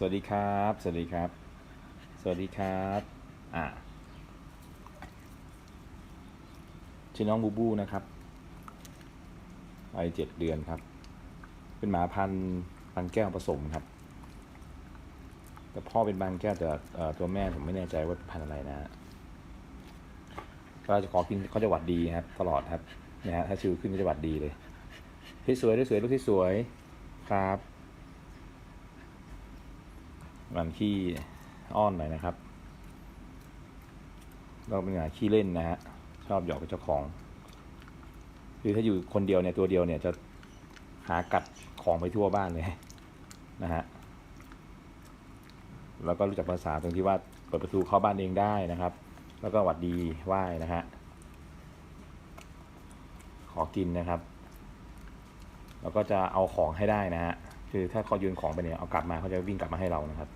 สวัสดีครับ สวัสดีครับ สวัสดีครับ อ่าชื่อน้องบูบูนะครับวัยเจ็ดเดือนครับ เป็นหมาพันธุ์บางแก้วผสมครับ แต่พ่อเป็นบางแก้วแต่ตัวแม่ผมไม่แน่ใจว่าพันธุ์อะไรนะฮะเวลาจะขอกินเขาจะหวัดดีครับ ตลอดครับนะฮะถ้าชิวขึ้นก็จะหวัดดีเลยที่สวยที่สวยลูกที่สวยครับ มันขี้อ้อนหน่อยนะครับเราเป็นหมาขี้เล่นนะฮะชอบหยอกกับเจ้าของคือถ้าอยู่คนเดียวเนี่ยตัวเดียวเนี่ยจะหากัดของไปทั่วบ้านเลยนะฮะแล้วก็รู้จักภาษาตรงที่ว่าเปิดประตูเข้าบ้านเองได้นะครับ แล้วก็หวัดดีไหว้นะฮะขอกินนะครับ แล้วก็จะเอาของให้ได้นะฮะ คือถ้าเขาโยนของไปเนี่ยเอากลับมาเขาจะวิ่งกลับมาให้เรานะครับ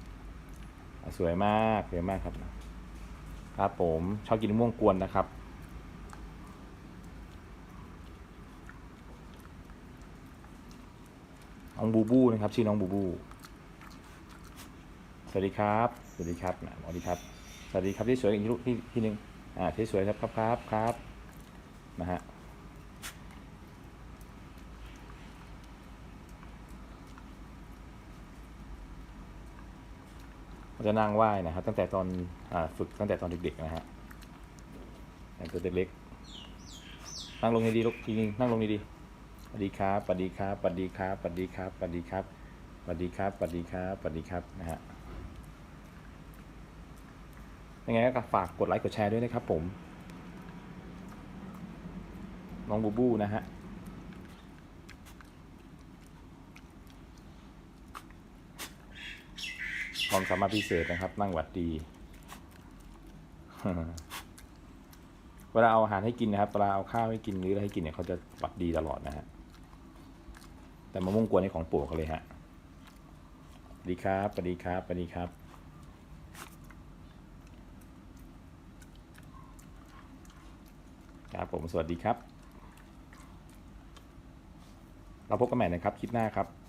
สวยมากสวยมากครับ ครับผมชอบกินม่วงกวนนะครับ น้องบูบูนะครับ ชื่อน้องบูบู สวัสดีครับ สวัสดีครับสวัสดีครับ สวัสดีครับที่สวยอีกที่ที่หนึ่งอ่าที่สวยครับครับครับครับนะฮะ จะนั่งไหว้นะครับ ตั้งแต่ตอนอฝึกตั้งแต่ตอนเด็กๆนะฮะแต่ตัวเล็กๆนั่งลงดีๆลูกทีนึงนั่งลงดีๆสวัสดีครับสวัสดีครับสวัสดีครับสวัสดีครับสวัสดีครับสวัสดีครับสวัสดีครับสวัสดีครับนะฮะยังไงก็ฝากกดไลค์กดแชร์ด้วยนะครับผม น้องบูบูนะฮะ ความสามารถพิเศษนะครับ นั่งหวัดดี เวลาเอาอาหารให้กินนะครับเวลาเอาข้าวให้กินหรืออะไรให้กินเนี่ยเขาจะหวัดดีตลอดนะฮะ แต่มะม่วงกวนในของโปรดเขาเลยฮะสวัสดีครับสวัสดีครับสวัสดีครับ ครับผมสวัสดีครับ เราพบกันใหม่นะครับ คลิปหน้าครับ